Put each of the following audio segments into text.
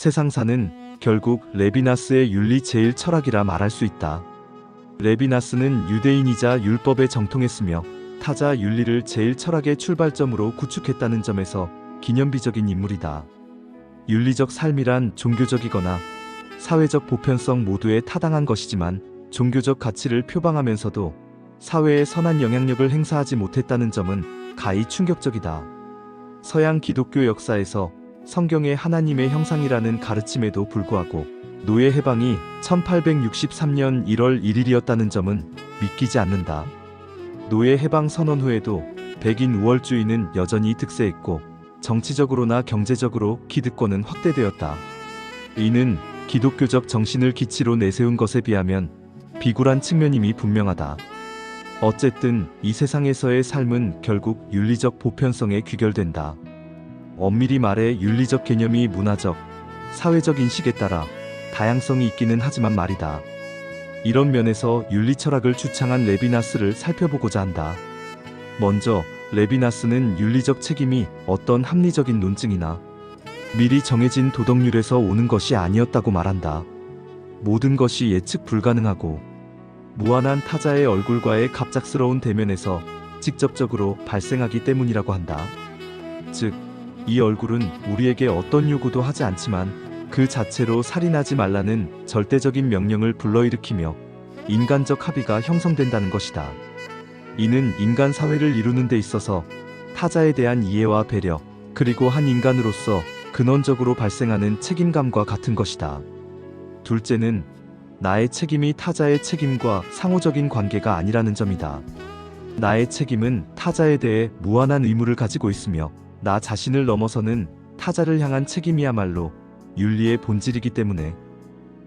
세상사는 결국 레비나스의 윤리 제일 철학이라 말할 수 있다. 레비나스는 유대인이자 율법에 정통했으며 타자 윤리를 제일 철학의 출발점으로 구축했다는 점에서 기념비적인 인물이다. 윤리적 삶이란 종교적이거나 사회적 보편성 모두에 타당한 것이지만 종교적 가치를 표방하면서도 사회에 선한 영향력을 행사하지 못했다는 점은 가히 충격적이다. 서양 기독교 역사에서 성경의 하나님의 형상이라는 가르침에도 불구하고 노예 해방이 1863년 1월 1일이었다는 점은 믿기지 않는다. 노예 해방 선언 후에도 백인 우월주의는 여전히 득세했고 정치적으로나 경제적으로 기득권은 확대되었다. 이는 기독교적 정신을 기치로 내세운 것에 비하면 비굴한 측면임이 분명하다. 어쨌든 이 세상에서의 삶은 결국 윤리적 보편성에 귀결된다. 엄밀히 말해 윤리적 개념이 문화적, 사회적 인식에 따라 다양성이 있기는 하지만 말이다. 이런 면에서 윤리 철학을 주창한 레비나스를 살펴보고자 한다. 먼저 레비나스는 윤리적 책임이 어떤 합리적인 논증이나 미리 정해진 도덕률에서 오는 것이 아니었다고 말한다. 모든 것이 예측 불가능하고 무한한 타자의 얼굴과의 갑작스러운 대면에서 직접적으로 발생하기 때문이라고 한다. 즉, 이 얼굴은 우리에게 어떤 요구도 하지 않지만 그 자체로 살인하지 말라는 절대적인 명령을 불러일으키며 인간적 합의가 형성된다는 것이다. 이는 인간 사회를 이루는 데 있어서 타자에 대한 이해와 배려, 그리고 한 인간으로서 근원적으로 발생하는 책임감과 같은 것이다. 둘째는 나의 책임이 타자의 책임과 상호적인 관계가 아니라는 점이다. 나의 책임은 타자에 대해 무한한 의무를 가지고 있으며 나 자신을 넘어서는 타자를 향한 책임이야말로 윤리의 본질이기 때문에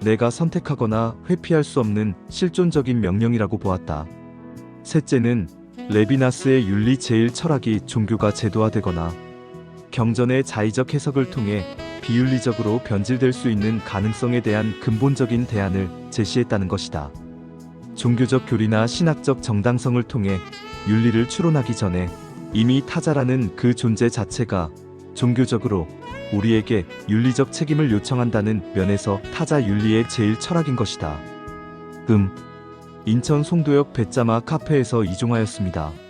내가 선택하거나 회피할 수 없는 실존적인 명령이라고 보았다. 셋째는 레비나스의 윤리 제일 철학이 종교가 제도화되거나 경전의 자의적 해석을 통해 비윤리적으로 변질될 수 있는 가능성에 대한 근본적인 대안을 제시했다는 것이다. 종교적 교리나 신학적 정당성을 통해 윤리를 추론하기 전에 이미 타자라는 그 존재 자체가 종교적으로 우리에게 윤리적 책임을 요청한다는 면에서 타자 윤리의 제일 철학인 것이다. 음. 인천 송도역 배짜마 카페에서 이종하였습니다.